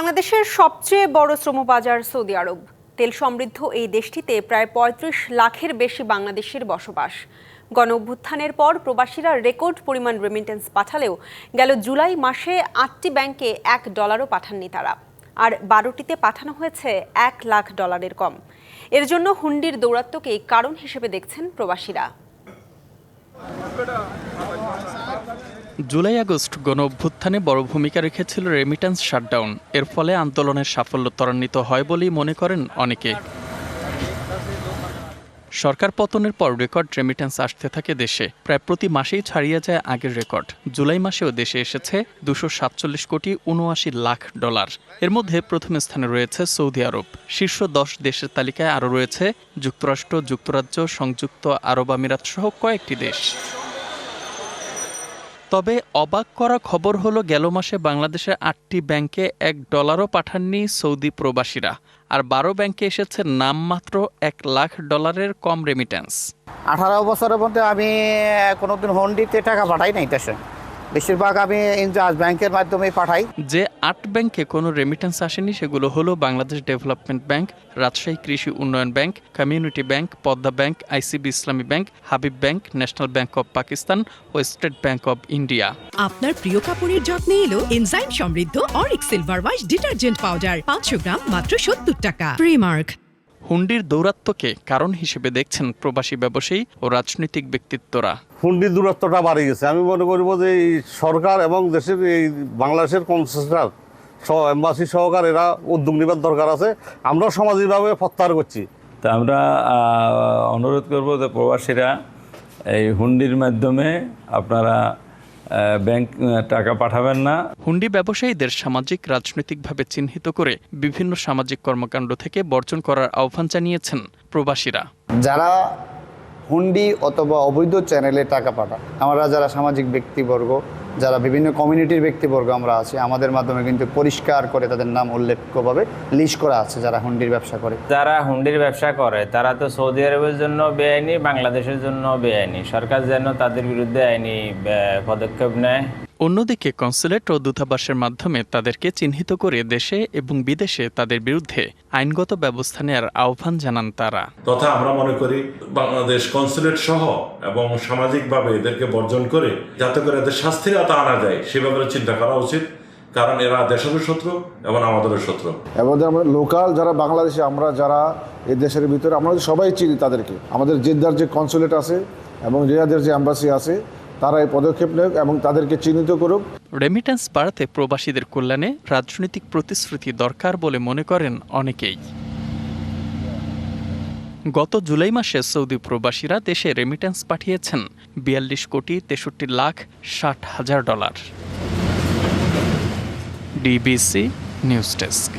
বাংলাদেশের সবচেয়ে বড় শ্রমবাজার সৌদি আরব। তেল সমৃদ্ধ এই দেশটিতে প্রায় পঁয়ত্রিশ লাখের বেশি বাংলাদেশের বসবাস। গণ অভ্যুত্থানের পর প্রবাসীরা রেকর্ড পরিমাণ রেমিটেন্স পাঠালেও গেল জুলাই মাসে আটটি ব্যাংকে এক ডলারও পাঠাননি তারা। আর বারোটিতে পাঠানো হয়েছে এক লাখ ডলারের কম। এর জন্য হুন্ডির দৌরাত্ম্যকেই কারণ হিসেবে দেখছেন প্রবাসীরা। জুলাই, আগস্ট গণ অভ্যুত্থানে বড় ভূমিকা রেখেছিল রেমিট্যান্স শাটডাউন এর ফলে আন্দোলনের সাফল্য ত্বরান্বিত হয় বলেই মনে করেন অনেকে। সরকার পতনের পর রেকর্ড রেমিট্যান্স আসতে থাকে দেশে। প্রায় প্রতি মাসেই ছাড়িয়ে যায় আগের রেকর্ড। জুলাই মাসেও দেশে এসেছে দুশো সাতচল্লিশ কোটি উনআশি লাখ ডলার। এর মধ্যে প্রথম স্থানে রয়েছে সৌদি আরব। শীর্ষ দশ দেশের তালিকায় আরও রয়েছে যুক্তরাষ্ট্র, যুক্তরাজ্য, সংযুক্ত আরব আমিরাত সহ কয়েকটি দেশ। তবে অবাক করা খবর হলো, গেল মাসে বাংলাদেশের আটটি ব্যাংকে এক ডলারও পাঠাননি সৌদি প্রবাসীরা, আর বারো ব্যাংকে এসেছে নামমাত্র এক লাখ ডলারের কম রেমিটেন্স আঠারো বছরের মধ্যে আমি কোনোদিন হন্ডিতে টাকা পাঠাই নাই, দেশে। বেশিরভাগ আমি ইনচার্জ ব্যাংকের মাধ্যমে পাঠাই। যে আট ব্যাংকে কোনো রেমিটেন্স আসেনি সেগুলো হলো বাংলাদেশ ডেভেলপমেন্ট ব্যাংক রাজশাহী কৃষি উন্নয়ন bank community bank Padma bank ICB Islami bank Habib bank national bank of Pakistan O state bank of India আপনার প্রিয় কাপড়ের যত্নে এলো এনজাইম সমৃদ্ধ Arik silver wash detergent powder পাঁচশো গ্রাম মাত্র সত্তর টাকা। প্রিমার্ক হুন্ডির দৌরাত্ম্যকে কারণ হিসেবে দেখছেন প্রবাসী ব্যবসায়ী ও রাজনৈতিক ব্যক্তিত্বরা। হুন্ডির দূরত্বটা বাড়ে গেছে। আমি মনে করব যে এই সরকার এবং দেশের এই বাংলাদেশের কনসেস্টার এম্বাসি সহকার এরা উদ্যোগ নেবার দরকার আছে। আমরাও সামাজিকভাবে প্রত্যাহার করছি। তা আমরা অনুরোধ করব যে প্রবাসীরা এই হুন্ডির মাধ্যমে আপনারা ব্যাংক টাকা পাঠাবেন না। হুন্ডি ব্যবসায়ীদের সামাজিক রাজনৈতিকভাবে চিহ্নিত করে বিভিন্ন সামাজিক কর্মকাণ্ড থেকে বর্জন করার আহ্বান জানিয়েছেন প্রবাসীরা। যারা হুন্ডি অথবা অবৈধ চ্যানেলে টাকা পাঠায় আমরা যারা সামাজিক ব্যক্তিবর্গ যারা বিভিন্ন কমিউনিটির ব্যক্তিবর্গ আমরা আছি, আমাদের মাধ্যমে কিন্তু পরিষ্কার করে তাদের নাম উল্লেখ্যভাবে লিস্ট করা আছে যারা হুন্ডির ব্যবসা করে। যারা হুন্ডির ব্যবসা করে, তারা তো সৌদি আরবের জন্য বেআইনি, বাংলাদেশের জন্য বেআইনি। সরকার যেন তাদের বিরুদ্ধে আইনি পদক্ষেপ নেয়। অন্যদিকে কনসুলেট ও দূতাবাসের মাধ্যমে তাদেরকে চিহ্নিত করে দেশে এবং বিদেশে তাদের বিরুদ্ধে আইনগত ব্যবস্থা নেওয়ার আহ্বান জানান তারা। তথা আমরা মনে করি বাংলাদেশ কনসুলেট সহ এবং সামাজিকভাবে এদেরকে বর্জন করে যাতে করে এদের শাস্তির আওতা আনা যায় সে ব্যাপারে চিন্তা করা উচিত কারণ এরা দেশেরও শত্রু এবং আমাদেরও শত্রু। এবং আমরা লোকাল যারা বাংলাদেশে আমরা যারা এই দেশের ভিতরে আমরা সবাই চিনি তাদেরকে আমাদের জেদ্দার যে কনসুলেট আছে এবং রিয়াদের যে অ্যাম্বাসি আছে তারা এই পদক্ষেপ নেক এবং তাদেরকে চিহ্নিত করুক। রেমিটেন্স বাড়াতে প্রবাসীদের কল্যাণে রাজনৈতিক প্রতিশ্রুতি দরকার বলে মনে করেন অনেকেই। গত জুলাই মাসে সৌদি প্রবাসীরা দেশে রেমিটেন্স পাঠিয়েছেন। বিয়াল্লিশ কোটি তেষট্টি লাখ ষাট হাজার ডলার। DBC news desk